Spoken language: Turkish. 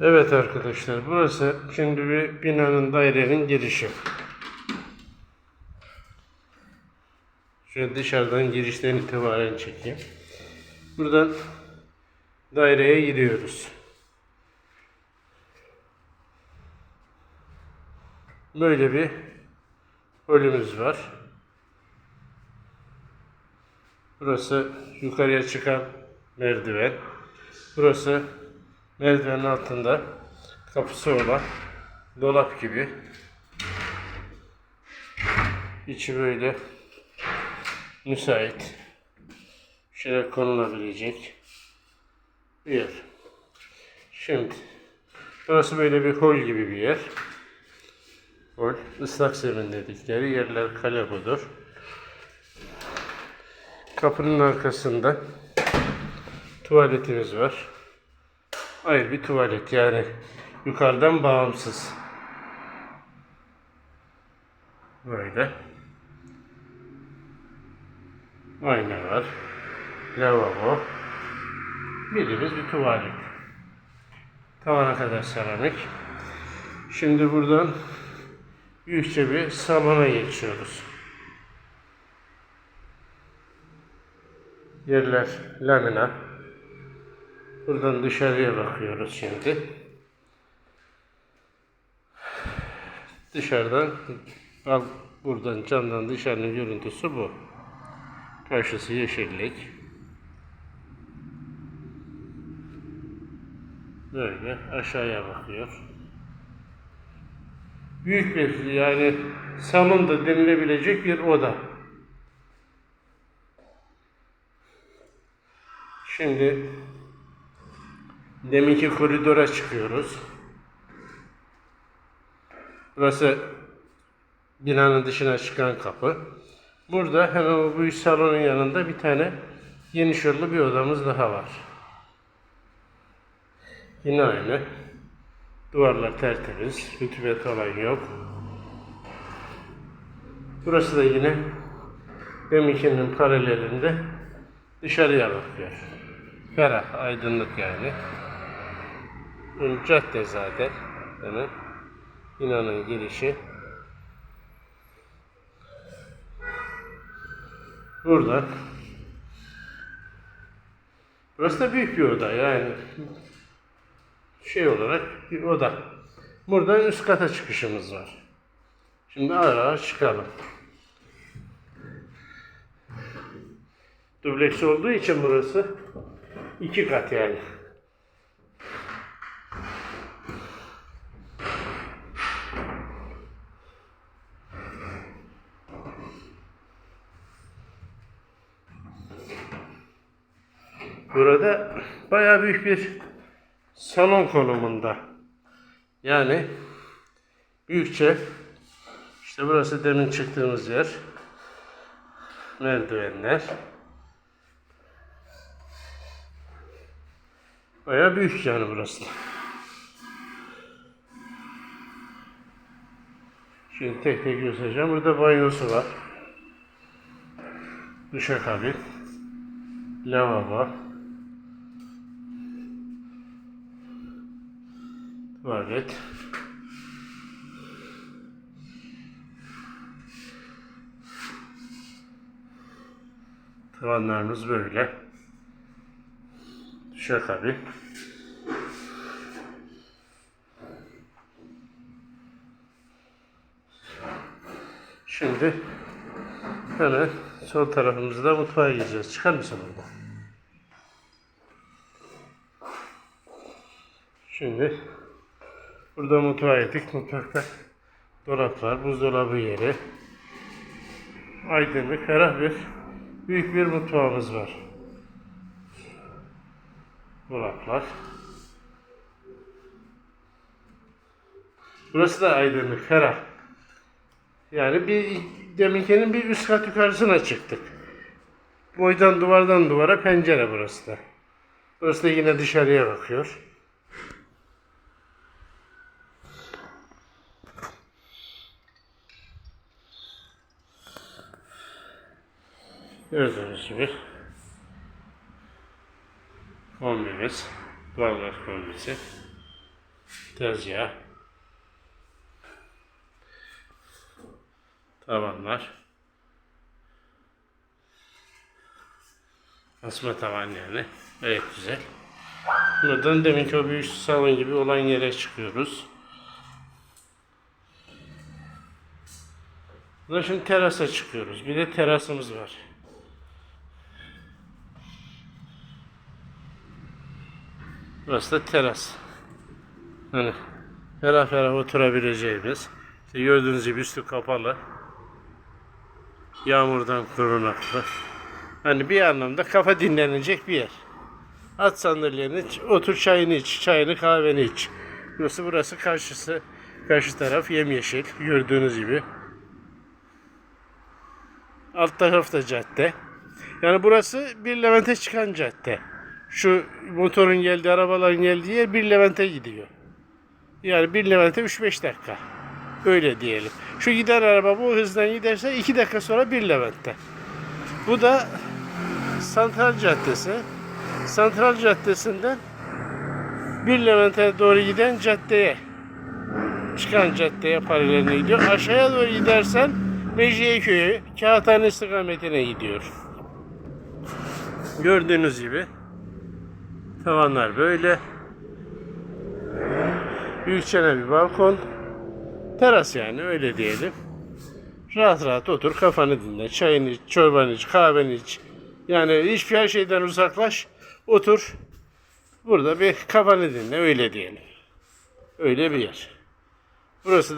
Evet arkadaşlar burası şimdi bir binanın dairenin girişi. Şöyle dışarıdan girişten itibaren çekeyim. Buradan daireye giriyoruz. Böyle bir holümüz var. Burası yukarıya çıkan merdiven. Burası merdivenin altında kapısı olan dolap gibi. İçi böyle müsait. Şeyler konulabilecek bir yer. Şimdi burası böyle bir hol gibi bir yer. Hol, ıslak zemin dedikleri yerler kale budur. Kapının arkasında tuvaletimiz var. Hayır bir tuvalet yani yukarıdan bağımsız. Böyle. Ayna var. Lavabo. Bildiğimiz bir tuvalet. Tavana kadar seramik. Şimdi buradan büyükçe bir salona geçiyoruz. Yerler lamina. Buradan dışarıya bakıyoruz şimdi. Dışarıdan al buradan camdan dışarının görüntüsü bu. Karşısı yeşillik. Böyle aşağıya bakıyor. Büyük bir yani salon da denilebilecek bir oda. Şimdi deminki koridora çıkıyoruz. Burası binanın dışına çıkan kapı. Burada hemen o büyük salonun yanında bir tane geniş yollu bir odamız daha var. Yine aynı. Duvarlar tertemiz. Rütubet olan yok. Burası da yine deminkinin paralelinde dışarıya bakıyor. Ferah, aydınlık yani. Cadde zaten. Hemen binanın girişi. Burada. Burası da büyük bir oda yani. Şey olarak bir oda. Buradan üst kata çıkışımız var. Şimdi ağır ağır çıkalım. Dubleks olduğu için burası iki kat yani. Burada bayağı büyük bir salon konumunda. Yani büyükçe işte burası demin çıktığımız yer. Merdivenler. Bayağı büyük yani burası. Şimdi tek tek göstereceğim. Burada banyosu var. Duşakabin. Lavabo. Tuvalet. Tavanlarımız böyle. Duşakabin. Şimdi hemen sol tarafımızda mutfağa gireceğiz. Çıkar mısın burada? Şimdi burada mutfağa gittik. Mutfakta dolap var, buzdolabı yeri. Aydınlık, ferah bir büyük bir mutfağımız var. Dolaplar. Burası da aydınlık, ferah. Yani bir deminkinin bir üst kat yukarısına çıktık. Boydan duvardan duvara pencere burası da. Burası da yine dışarıya bakıyor. Gördüğünüz gibi kombimiz, duvarlar kombisi. Tezgah. Tavanlar. Asma tavan yani. Evet güzel. Buradan deminki o büyük salon gibi olan yere çıkıyoruz. Burada şimdi terasa çıkıyoruz. Bir de terasımız var. Burası da teras. Hani ferah ferah oturabileceğimiz. İşte gördüğünüz gibi üstü kapalı. Yağmurdan korunaklı. Hani bir anlamda kafa dinlenecek bir yer. At sandalyeni, otur çayını iç, çayını kahveni iç. Burası burası karşısı, karşı taraf yemyeşil gördüğünüz gibi. Alt tarafta cadde. Yani burası bir Levent'e çıkan cadde. Şu motorun geldiği, arabaların geldiği yer bir Levent'e gidiyor. Yani bir Levent'e 3-5 dakika. Öyle diyelim. Şu gider araba bu hızdan giderse 2 dakika sonra bir Levent'te. Bu da Santral Caddesi. Santral Caddesi'nden bir Levent'e doğru giden caddeye çıkan caddeye paraleline gidiyor. Aşağıya doğru gidersen Mecidiyeköy'e, Kağıthane istikametine gidiyor. Gördüğünüz gibi tavanlar böyle. Büyükçene bir balkon. Teras yani öyle diyelim. Rahat rahat otur kafanı dinle. Çayını iç, çorbanı iç, kahveni iç. Yani hiçbir şeyden uzaklaş. Otur. Burada bir kafanı dinle öyle diyelim. Öyle bir yer. Burası